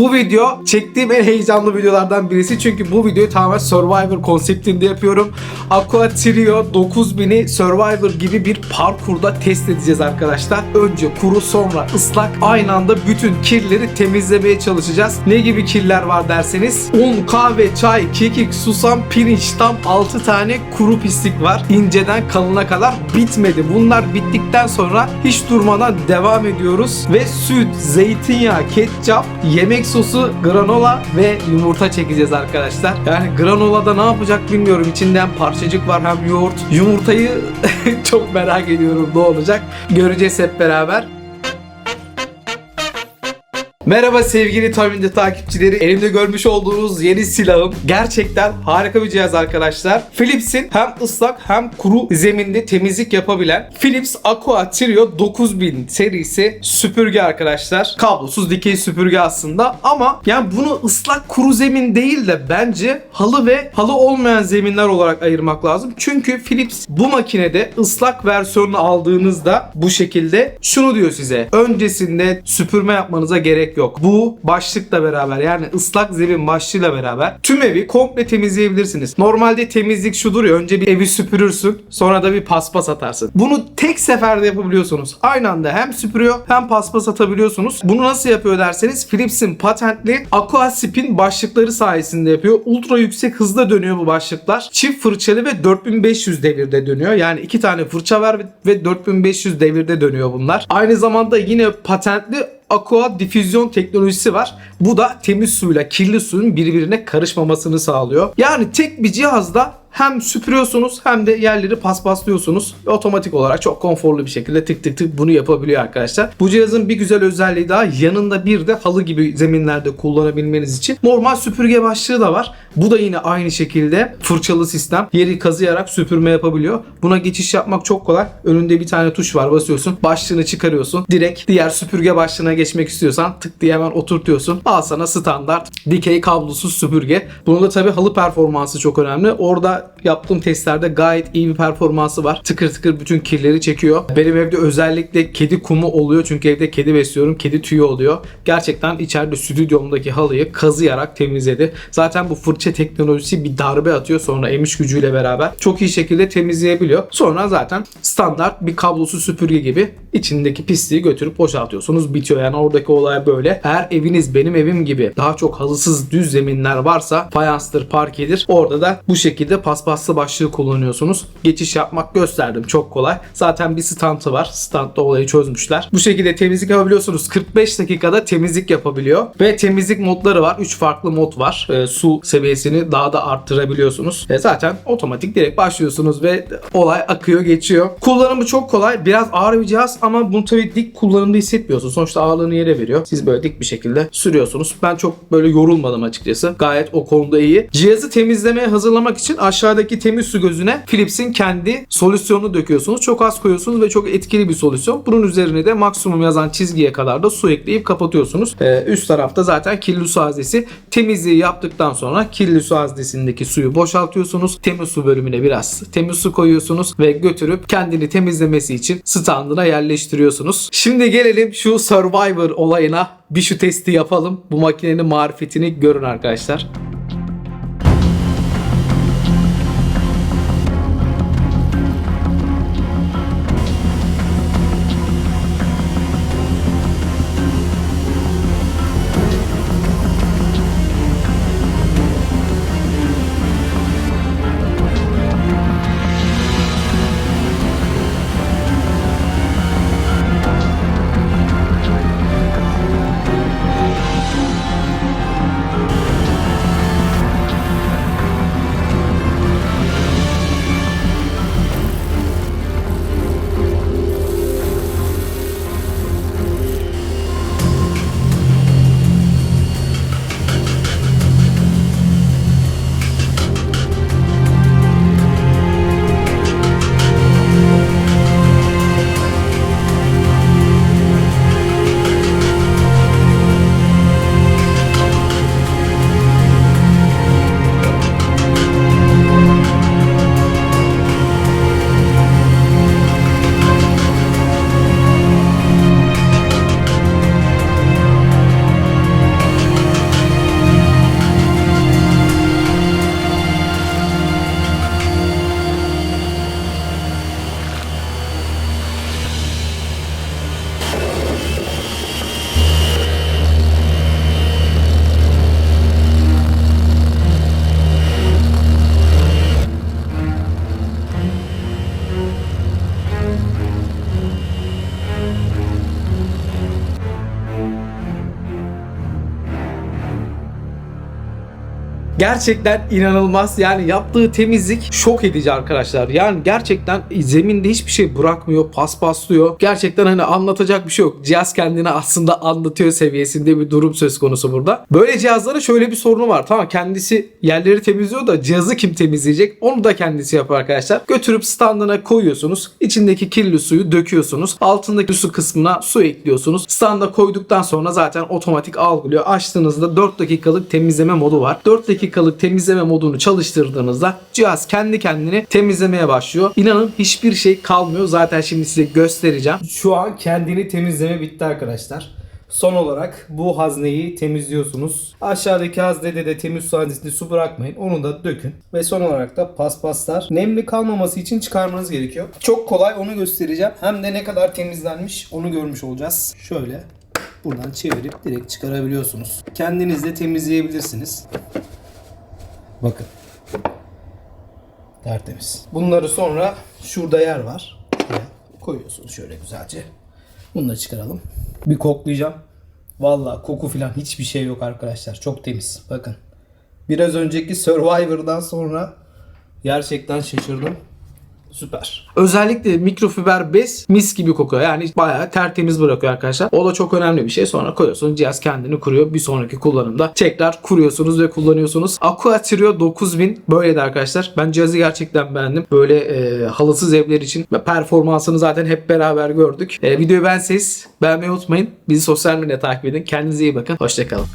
Bu video çektiğim en heyecanlı videolardan birisi çünkü bu videoyu tamamen Survivor konseptinde yapıyorum. Aqua Trio 9000'i Survivor gibi bir parkurda test edeceğiz arkadaşlar. Önce kuru sonra ıslak aynı anda bütün kirleri temizlemeye çalışacağız. Ne gibi kirler var derseniz un, kahve, çay, kekik, susam, pirinç tam 6 tane kuru pislik var. İnceden kalına kadar bitmedi. Bunlar bittikten sonra hiç durmadan devam ediyoruz ve süt, zeytinyağı, ketçap, yemek sosu, granola ve yumurta çekeceğiz arkadaşlar. Yani granolada ne yapacak bilmiyorum. İçinden parçacık var hem yoğurt. Yumurtayı çok merak ediyorum ne olacak. Göreceğiz hep beraber. Merhaba sevgili Toymin'de takipçileri. Elimde görmüş olduğunuz yeni silahım. Gerçekten harika bir cihaz arkadaşlar. Philips'in hem ıslak hem kuru zeminde temizlik yapabilen Philips Aqua Trio 9000 serisi süpürge arkadaşlar. Kablosuz dikey süpürge aslında ama yani bunu ıslak kuru zemin değil de bence halı ve halı olmayan zeminler olarak ayırmak lazım. Çünkü Philips bu makinede ıslak versiyonunu aldığınızda bu şekilde şunu diyor size. Öncesinde süpürme yapmanıza gerek yok. Bu başlıkla beraber yani ıslak zemin başlığıyla beraber tüm evi komple temizleyebilirsiniz. Normalde temizlik şudur ya önce bir evi süpürürsün sonra da bir paspas atarsın. Bunu tek seferde yapabiliyorsunuz. Aynı anda hem süpürüyor hem paspas atabiliyorsunuz. Bunu nasıl yapıyor derseniz Philips'in patentli Aqua Spin başlıkları sayesinde yapıyor. Ultra yüksek hızda dönüyor bu başlıklar. Çift fırçalı ve 4500 devirde dönüyor. Yani iki tane fırça var ve 4500 devirde dönüyor bunlar. Aynı zamanda yine patentli Aqua difüzyon teknolojisi var. Bu da temiz suyla kirli suyun birbirine karışmamasını sağlıyor. Yani tek bir cihazda hem süpürüyorsunuz hem de yerleri paspaslıyorsunuz. Otomatik olarak çok konforlu bir şekilde tık tık tık bunu yapabiliyor arkadaşlar. Bu cihazın bir güzel özelliği daha yanında bir de halı gibi zeminlerde kullanabilmeniz için normal süpürge başlığı da var. Bu da yine aynı şekilde fırçalı sistem. Yeri kazıyarak süpürme yapabiliyor. Buna geçiş yapmak çok kolay. Önünde bir tane tuş var basıyorsun. Başlığını çıkarıyorsun. Direkt diğer süpürge başlığına geçmek istiyorsan tık diye hemen oturtuyorsun. Al sana standart dikey kablosuz süpürge. Bunun da tabii halı performansı çok önemli. Orada yaptığım testlerde gayet iyi bir performansı var. Tıkır tıkır bütün kirleri çekiyor. Benim evde özellikle kedi kumu oluyor. Çünkü evde kedi besliyorum. Kedi tüyü oluyor. Gerçekten içeride stüdyomdaki halıyı kazıyarak temizledi. Zaten bu fırça teknolojisi bir darbe atıyor sonra emiş gücüyle beraber. Çok iyi şekilde temizleyebiliyor. Sonra zaten standart bir kablosuz süpürge gibi içindeki pisliği götürüp boşaltıyorsunuz. Bitiyor yani oradaki olay böyle. Eğer eviniz benim evim gibi daha çok halısız düz zeminler varsa fayanstır, parkedir. Orada da bu şekilde paspaslı başlığı kullanıyorsunuz. Geçiş yapmak gösterdim. Çok kolay. Zaten bir standı var. Standda olayı çözmüşler. Bu şekilde temizlik yapabiliyorsunuz. 45 dakikada temizlik yapabiliyor. Ve temizlik modları var. 3 farklı mod var. E, su seviyesini daha da arttırabiliyorsunuz. E, zaten otomatik direkt başlıyorsunuz ve olay akıyor geçiyor. Kullanımı çok kolay. Biraz ağır bir cihaz ama bunu tabii dik kullanımda hissetmiyorsun. Sonuçta ağırlığını yere veriyor. Siz böyle dik bir şekilde sürüyorsunuz. Ben çok böyle yorulmadım açıkçası. Gayet o konuda iyi. Cihazı temizlemeye hazırlamak için aşağıdaki temiz su gözüne Philips'in kendi solüsyonunu döküyorsunuz. Çok az koyuyorsunuz ve çok etkili bir solüsyon. Bunun üzerine de maksimum yazan çizgiye kadar da su ekleyip kapatıyorsunuz. Ee, üst tarafta zaten kirli su haznesi. Temizliği yaptıktan sonra kirli su haznesindeki suyu boşaltıyorsunuz. Temiz su bölümüne biraz temiz su koyuyorsunuz ve götürüp kendini temizlemesi için standına yerleştiriyorsunuz. Şimdi gelelim şu Survivor olayına. Bir şu testi yapalım. Bu makinenin marifetini görün arkadaşlar. Gerçekten inanılmaz. Yani yaptığı temizlik şok edici arkadaşlar. Yani gerçekten zeminde hiçbir şey bırakmıyor, paspaslıyor. Gerçekten hani anlatacak bir şey yok. Cihaz kendini aslında anlatıyor seviyesinde bir durum söz konusu burada. Böyle cihazların şöyle bir sorunu var. Tamam kendisi yerleri temizliyor da cihazı kim temizleyecek? Onu da kendisi yapıyor arkadaşlar. Götürüp standına koyuyorsunuz. İçindeki kirli suyu döküyorsunuz. Altındaki su kısmına su ekliyorsunuz. Standa koyduktan sonra zaten otomatik algılıyor. Açtığınızda 4 dakikalık temizleme modu var. 4 dakikalık temizleme modunu çalıştırdığınızda cihaz kendi kendini temizlemeye başlıyor. İnanın hiçbir şey kalmıyor. Zaten şimdi size göstereceğim. Şu an kendini temizleme bitti arkadaşlar. Son olarak bu hazneyi temizliyorsunuz. Aşağıdaki haznede de temiz su haznesinde su bırakmayın. Onu da dökün. Ve son olarak da paspaslar nemli kalmaması için çıkarmanız gerekiyor. Çok kolay onu göstereceğim. Hem de ne kadar temizlenmiş onu görmüş olacağız. Şöyle buradan çevirip direkt çıkarabiliyorsunuz. Kendiniz de temizleyebilirsiniz. Bakın. Tertemiz. Bunları sonra şurada yer var. Şuraya koyuyorsunuz şöyle güzelce. Da çıkaralım. Bir koklayacağım. Valla koku falan hiçbir şey yok arkadaşlar. Çok temiz. Bakın. Biraz önceki Survivor'dan sonra gerçekten şaşırdım. Süper. Özellikle mikrofiber bez mis gibi kokuyor. Yani bayağı tertemiz bırakıyor arkadaşlar. O da çok önemli bir şey. Sonra koyuyorsunuz cihaz kendini kuruyor. Bir sonraki kullanımda tekrar kuruyorsunuz ve kullanıyorsunuz. Aqua Trio 9000 böyleydi arkadaşlar. Ben cihazı gerçekten beğendim. Böyle e, halısız evler için performansını zaten hep beraber gördük. E, videoyu beğenseniz beğenmeyi unutmayın. Bizi sosyal medyada takip edin. Kendinize iyi bakın. Hoşçakalın.